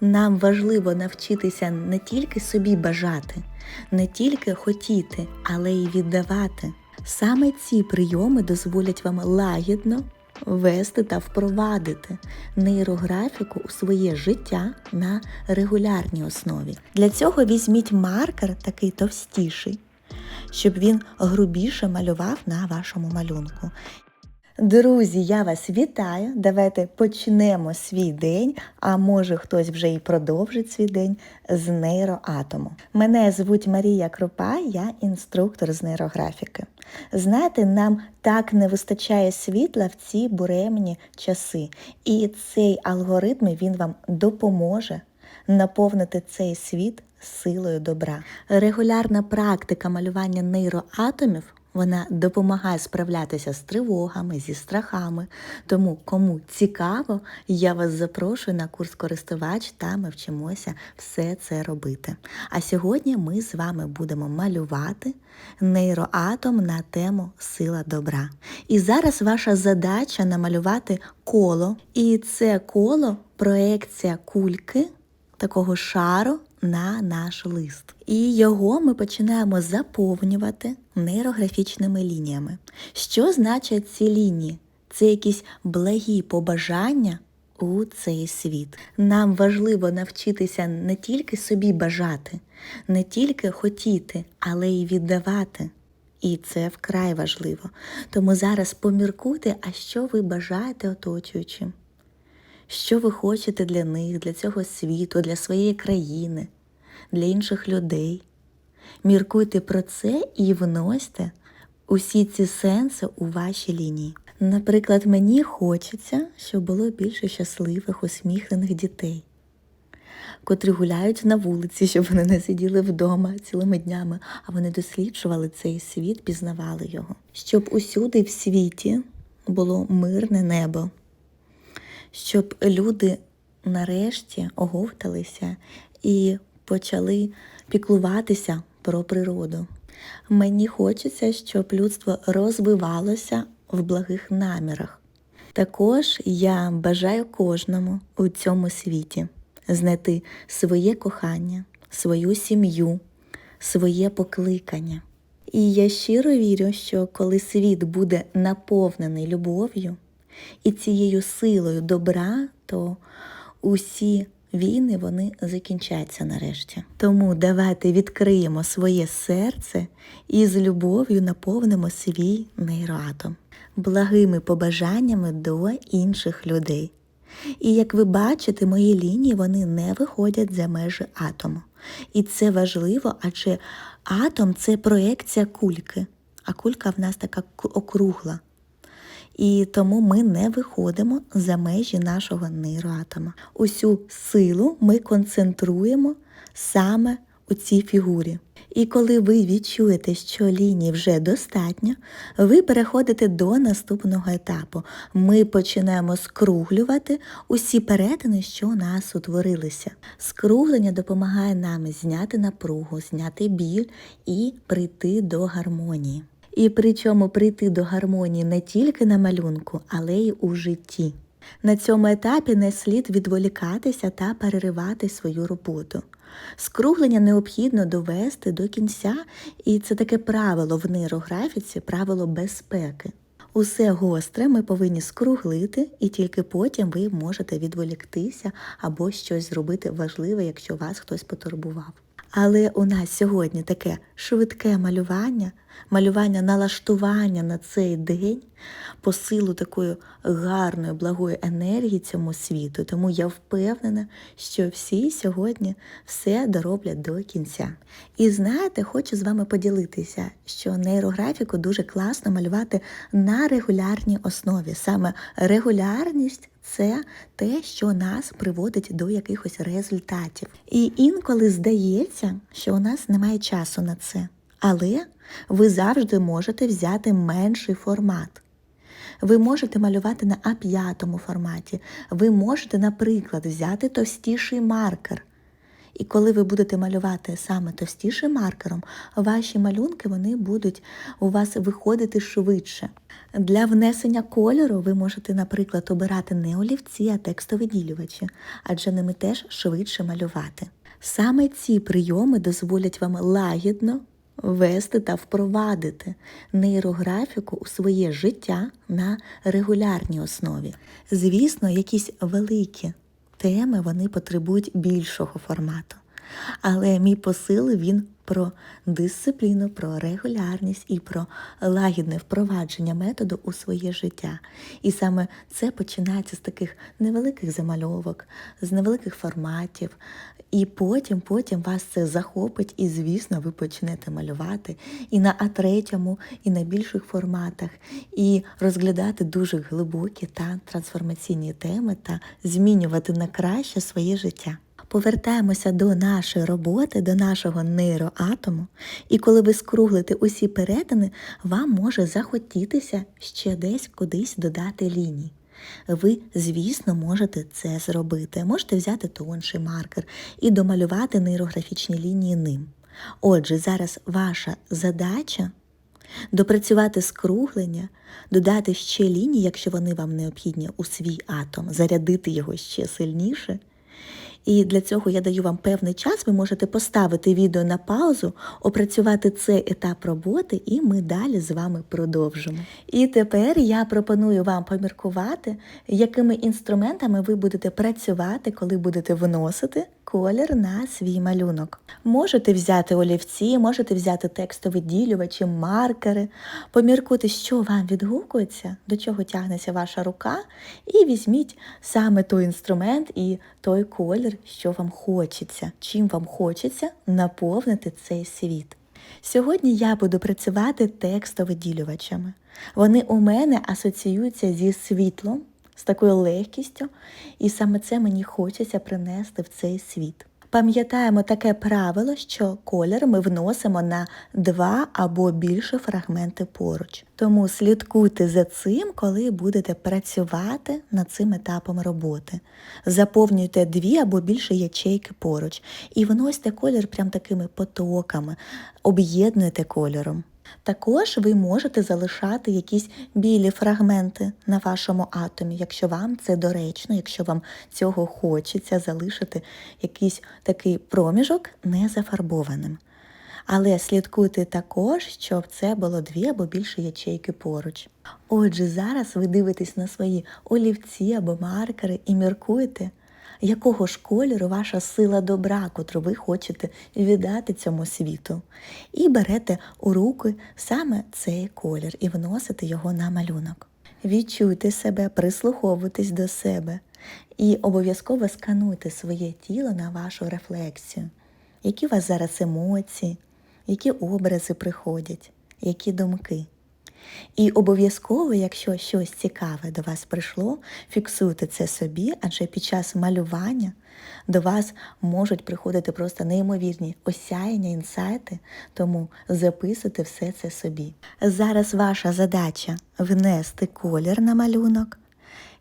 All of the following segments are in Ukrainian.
Нам важливо навчитися не тільки собі бажати, не тільки хотіти, але й віддавати. Саме ці прийоми дозволять вам лагідно вести та впровадити нейрографіку у своє життя на регулярній основі. Для цього візьміть маркер такий товстіший, щоб він грубіше малював на вашому малюнку. Друзі, я вас вітаю. Давайте почнемо свій день, а може хтось вже і продовжить свій день з нейроатому. Мене звуть Марія Крупа, я інструктор з нейрографіки. Знаєте, нам так не вистачає світла в ці буремні часи, і цей алгоритм він вам допоможе наповнити цей світ силою добра. Регулярна практика малювання нейроатомів вона допомагає справлятися з тривогами, зі страхами. Тому, кому цікаво, я вас запрошую на курс користувач та ми вчимося все це робити. А сьогодні ми з вами будемо малювати нейроатом на тему Сила добра. І зараз ваша задача намалювати коло, і це коло проекція кульки такого шару на наш лист. І його ми починаємо заповнювати нейрографічними лініями. Що значать ці лінії? Це якісь благі побажання у цей світ. Нам важливо навчитися не тільки собі бажати, не тільки хотіти, але й віддавати. І це вкрай важливо. Тому зараз поміркуйте, а що ви бажаєте оточуючим. Що ви хочете для них, для цього світу, для своєї країни, для інших людей. Міркуйте про це і вносьте усі ці сенси у ваші лінії. Наприклад, мені хочеться, щоб було більше щасливих, усміхнених дітей, котрі гуляють на вулиці, щоб вони не сиділи вдома цілими днями, а вони досліджували цей світ, пізнавали його. Щоб усюди в світі було мирне небо щоб люди нарешті оговталися і почали піклуватися про природу. Мені хочеться, щоб людство розвивалося в благих намірах. Також я бажаю кожному у цьому світі знайти своє кохання, свою сім'ю, своє покликання. І я щиро вірю, що коли світ буде наповнений любов'ю, і цією силою добра, то усі війни вони закінчаться нарешті. Тому давайте відкриємо своє серце і з любов'ю наповнимо свій нейроатом, благими побажаннями до інших людей. І як ви бачите, мої лінії вони не виходять за межі атому. І це важливо, адже атом це проекція кульки, а кулька в нас така округла. І тому ми не виходимо за межі нашого нейроатома. Усю силу ми концентруємо саме у цій фігурі. І коли ви відчуєте, що лінії вже достатньо, ви переходите до наступного етапу. Ми починаємо скруглювати усі перетини, що у нас утворилися. Скруглення допомагає нам зняти напругу, зняти біль і прийти до гармонії і причому прийти до гармонії не тільки на малюнку, але й у житті. На цьому етапі не слід відволікатися та переривати свою роботу. Скруглення необхідно довести до кінця, і це таке правило в нейрографіці, правило безпеки. Усе гостре ми повинні скруглити, і тільки потім ви можете відволіктися або щось зробити важливе, якщо вас хтось потурбував. Але у нас сьогодні таке швидке малювання, малювання налаштування на цей день по силу такої гарної, благої енергії цьому світу. Тому я впевнена, що всі сьогодні все дороблять до кінця. І знаєте, хочу з вами поділитися, що нейрографіку дуже класно малювати на регулярній основі. Саме регулярність це те, що нас приводить до якихось результатів. І інколи здається, що у нас немає часу на це. Але ви завжди можете взяти менший формат. Ви можете малювати на А5 форматі. Ви можете, наприклад, взяти товстіший маркер І коли ви будете малювати саме товстішим маркером, ваші малюнки вони будуть у вас виходити швидше. Для внесення кольору ви можете, наприклад, обирати не олівці, а текстовиділювачі, адже ними теж швидше малювати. Саме ці прийоми дозволять вам лагідно вести та впровадити нейрографіку у своє життя на регулярній основі. Звісно, якісь великі теми вони потребують більшого формату. Але мій посил він про дисципліну, про регулярність і про лагідне впровадження методу у своє життя. І саме це починається з таких невеликих замальовок, з невеликих форматів. І потім, потім вас це захопить, і, звісно, ви почнете малювати і на А3, і на більших форматах, і розглядати дуже глибокі та трансформаційні теми та змінювати на краще своє життя повертаємося до нашої роботи, до нашого нейроатому, і коли ви скруглите усі перетини, вам може захотітися ще десь кудись додати лінії. Ви, звісно, можете це зробити. Можете взяти тонший маркер і домалювати нейрографічні лінії ним. Отже, зараз ваша задача допрацювати скруглення, додати ще лінії, якщо вони вам необхідні у свій атом, зарядити його ще сильніше. І для цього я даю вам певний час. Ви можете поставити відео на паузу, опрацювати цей етап роботи, і ми далі з вами продовжимо. І тепер я пропоную вам поміркувати, якими інструментами ви будете працювати, коли будете вносити колір на свій малюнок. Можете взяти олівці, можете взяти текстові ділювачі, маркери, поміркуйте, що вам відгукується, до чого тягнеться ваша рука, і візьміть саме той інструмент і той колір, що вам хочеться, чим вам хочеться наповнити цей світ. Сьогодні я буду працювати текстовиділювачами. Вони у мене асоціюються зі світлом з такою легкістю, і саме це мені хочеться принести в цей світ. Пам'ятаємо таке правило, що колір ми вносимо на два або більше фрагменти поруч. Тому слідкуйте за цим, коли будете працювати над цим етапом роботи. Заповнюйте дві або більше ячейки поруч і вносьте колір прям такими потоками, об'єднуйте кольором. Також ви можете залишати якісь білі фрагменти на вашому атомі, якщо вам це доречно, якщо вам цього хочеться залишити якийсь такий проміжок незафарбованим. Але слідкуйте також, щоб це було дві або більше ячейки поруч. Отже, зараз ви дивитесь на свої олівці або маркери і міркуєте якого ж кольору ваша сила добра, котру ви хочете віддати цьому світу. І берете у руки саме цей колір і вносите його на малюнок. Відчуйте себе, прислуховуйтесь до себе і обов'язково скануйте своє тіло на вашу рефлексію. Які у вас зараз емоції, які образи приходять, які думки. І обов'язково, якщо щось цікаве до вас прийшло, фіксуйте це собі, адже під час малювання до вас можуть приходити просто неймовірні осяяння, інсайти, тому записуйте все це собі. Зараз ваша задача внести колір на малюнок.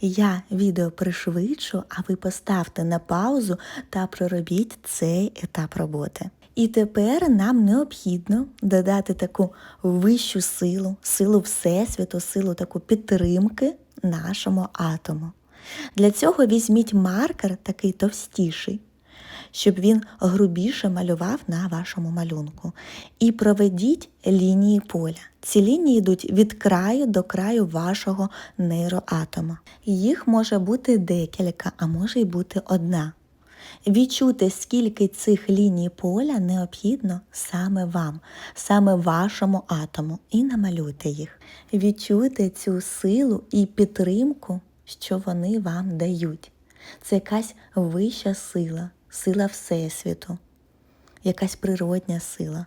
Я відео пришвидшу, а ви поставте на паузу та проробіть цей етап роботи. І тепер нам необхідно додати таку вищу силу, силу Всесвіту, силу таку підтримки нашому атому. Для цього візьміть маркер такий товстіший, щоб він грубіше малював на вашому малюнку. І проведіть лінії поля. Ці лінії йдуть від краю до краю вашого нейроатома. Їх може бути декілька, а може й бути одна. Відчути, скільки цих ліній поля необхідно саме вам, саме вашому атому, і намалюйте їх. Відчуйте цю силу і підтримку, що вони вам дають. Це якась вища сила, сила Всесвіту, якась природня сила.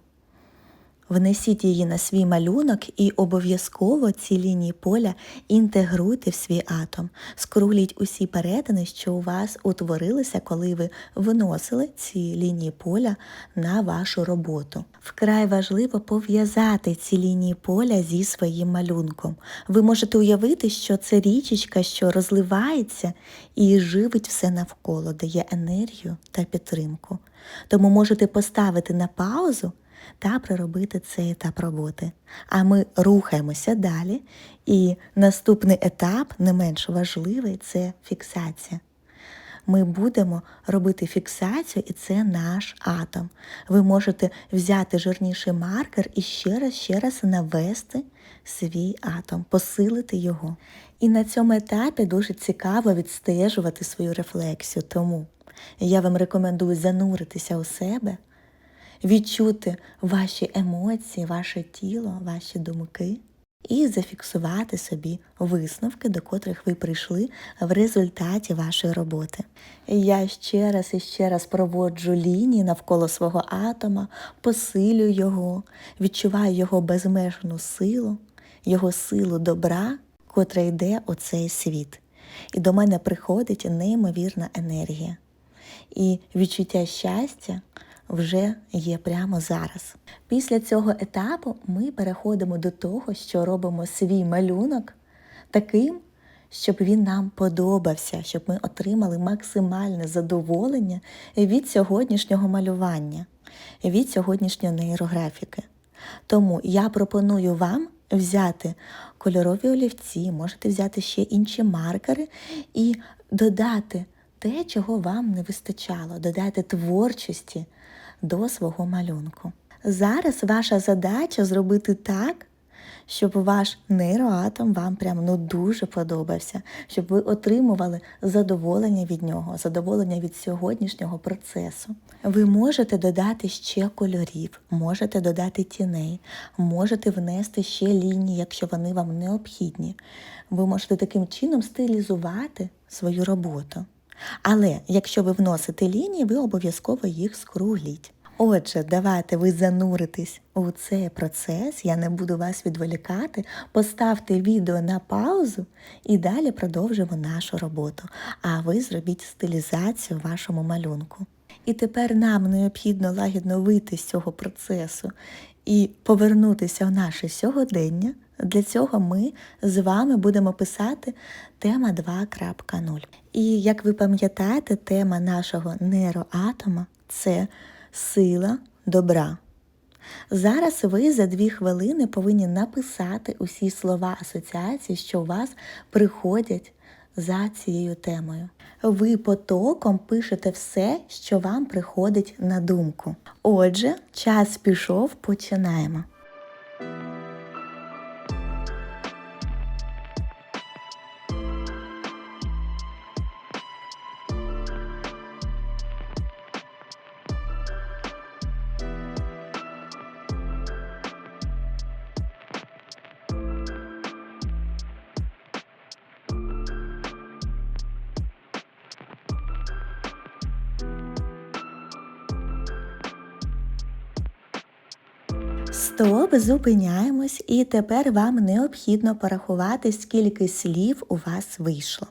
Внесіть її на свій малюнок і обов'язково ці лінії поля інтегруйте в свій атом. Скругліть усі перетини, що у вас утворилися, коли ви виносили ці лінії поля на вашу роботу. Вкрай важливо пов'язати ці лінії поля зі своїм малюнком. Ви можете уявити, що це річечка, що розливається і живить все навколо, дає енергію та підтримку. Тому можете поставити на паузу та проробити цей етап роботи. А ми рухаємося далі. І наступний етап, не менш важливий, це фіксація. Ми будемо робити фіксацію, і це наш атом. Ви можете взяти жирніший маркер і ще раз, ще раз навести свій атом, посилити його. І на цьому етапі дуже цікаво відстежувати свою рефлексію. Тому я вам рекомендую зануритися у себе, відчути ваші емоції, ваше тіло, ваші думки і зафіксувати собі висновки, до котрих ви прийшли в результаті вашої роботи. Я ще раз і ще раз проводжу лінії навколо свого атома, посилюю його, відчуваю його безмежну силу, його силу добра, котра йде у цей світ. І до мене приходить неймовірна енергія. І відчуття щастя вже є прямо зараз. Після цього етапу ми переходимо до того, що робимо свій малюнок таким, щоб він нам подобався, щоб ми отримали максимальне задоволення від сьогоднішнього малювання, від сьогоднішньої нейрографіки. Тому я пропоную вам взяти кольорові олівці, можете взяти ще інші маркери і додати те, чого вам не вистачало, додати творчості до свого малюнку. Зараз ваша задача зробити так, щоб ваш нейроатом вам прям ну дуже подобався, щоб ви отримували задоволення від нього, задоволення від сьогоднішнього процесу. Ви можете додати ще кольорів, можете додати тіней, можете внести ще лінії, якщо вони вам необхідні. Ви можете таким чином стилізувати свою роботу. Але якщо ви вносите лінії, ви обов'язково їх скругліть. Отже, давайте ви зануритесь у цей процес, я не буду вас відволікати. Поставте відео на паузу і далі продовжимо нашу роботу. А ви зробіть стилізацію вашому малюнку. І тепер нам необхідно лагідно вийти з цього процесу і повернутися в наше сьогодення. Для цього ми з вами будемо писати тема 2.0. І як ви пам'ятаєте, тема нашого нейроатома це сила добра. Зараз ви за дві хвилини повинні написати усі слова асоціації, що у вас приходять за цією темою. Ви потоком пишете все, що вам приходить на думку. Отже, час пішов, починаємо. Стоп, зупиняємось, і тепер вам необхідно порахувати, скільки слів у вас вийшло.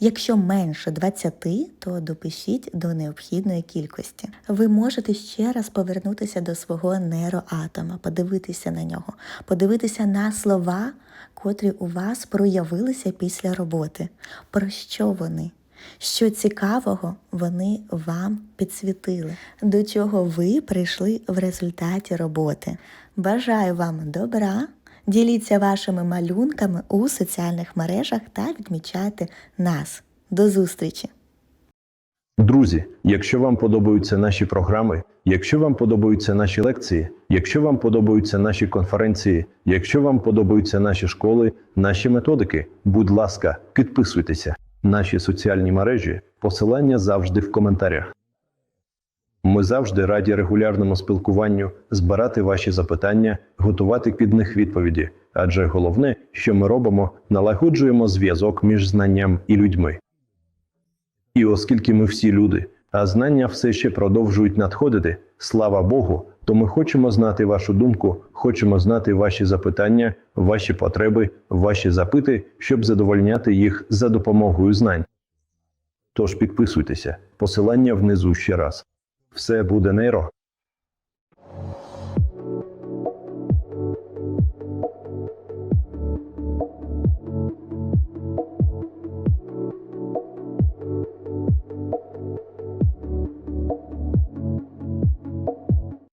Якщо менше 20, то допишіть до необхідної кількості. Ви можете ще раз повернутися до свого нейроатома, подивитися на нього, подивитися на слова, котрі у вас проявилися після роботи. Про що вони? Що цікавого вони вам підсвітили, до чого ви прийшли в результаті роботи. Бажаю вам добра, діліться вашими малюнками у соціальних мережах та відмічайте нас. До зустрічі! Друзі, якщо вам подобаються наші програми, якщо вам подобаються наші лекції, якщо вам подобаються наші конференції, якщо вам подобаються наші школи, наші методики, будь ласка, підписуйтеся. Наші соціальні мережі, посилання завжди в коментарях. Ми завжди раді регулярному спілкуванню, збирати ваші запитання, готувати під них відповіді. Адже головне, що ми робимо, налагоджуємо зв'язок між знанням і людьми. І оскільки ми всі люди, а знання все ще продовжують надходити, слава Богу, то ми хочемо знати вашу думку, хочемо знати ваші запитання, ваші потреби, ваші запити, щоб задовольняти їх за допомогою знань. Тож підписуйтеся, посилання внизу ще раз. Все буде нейро.